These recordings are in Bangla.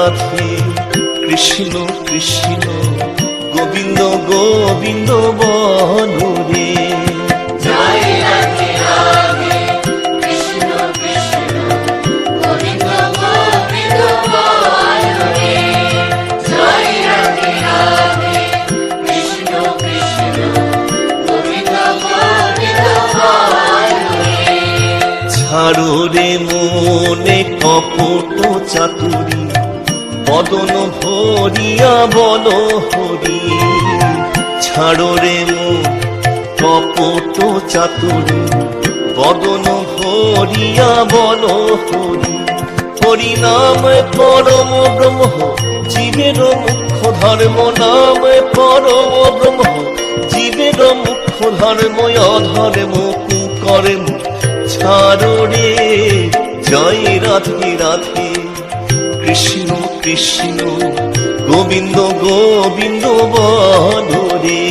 রাধে কৃষ্ণ কৃষ্ণ গোবিন্দ গোবিন্দ বনুরে ঝাড়ো রে মনে কপট চাতুরী বদন ভরিয়া বল হরি, ছাড়ো রে কপট চাতুরি। বদন ভরিয়া বল হরি হরি নাম পরম ব্রহ্ম, জীবের মুখ্য ধর্ম নাম পরম ব্রহ্ম, জীবের মুখ্য ধর্ম অধর্ম, কুকর্ম। ছাড়ো রে জয় রাধে রাধে কৃষ্ণ কৃষ্ণ গোবিন্দ গোবিন্দ বধরে।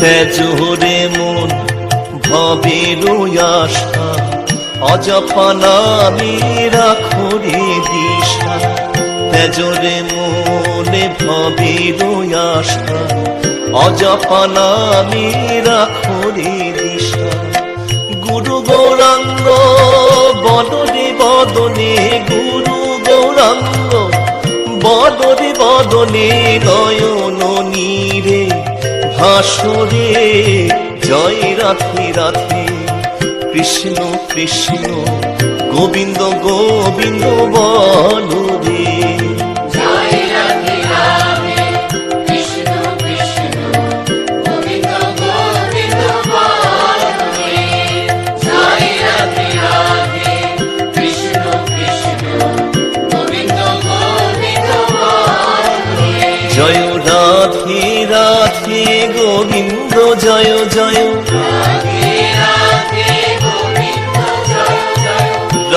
তেজ মন ভবে আশা অজপা নামে রাখো রে দিশা, তেজরে মনে ভবের আশা। অজপা নামে রাখো রে দিশা, গুরু গৌরাঙ্গ বদনে বদনে, গুরু গৌরাঙ্গ বদনে বদনে, নয়ন নীরে, ভাসরে, জয় রাধে রাধে কৃষ্ণ কৃষ্ণ গোবিন্দ গোবিন্দ বলরে জয় রাধে রাধে গোবিন্দ জয় জয়।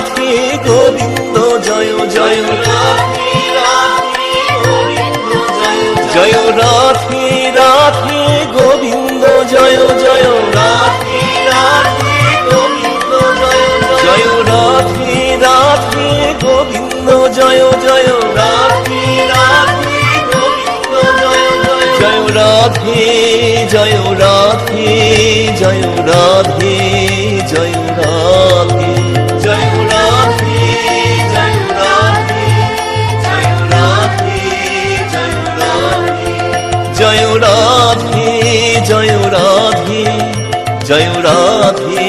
রাধে গোবিন্দ, জয় জয়। রাধে জয় রাধে রাধে গোবিন্দ, জয় জয়। রাধে রাধে গোবিন্দ জয় জয় রাধে রাধে গোবিন্দ, জয় জয়। রাধে রাধে গোবিন্দ জয় জয় জয় রাধে জয় রাধে জয় রাধে জয় রাধে জয় রাধে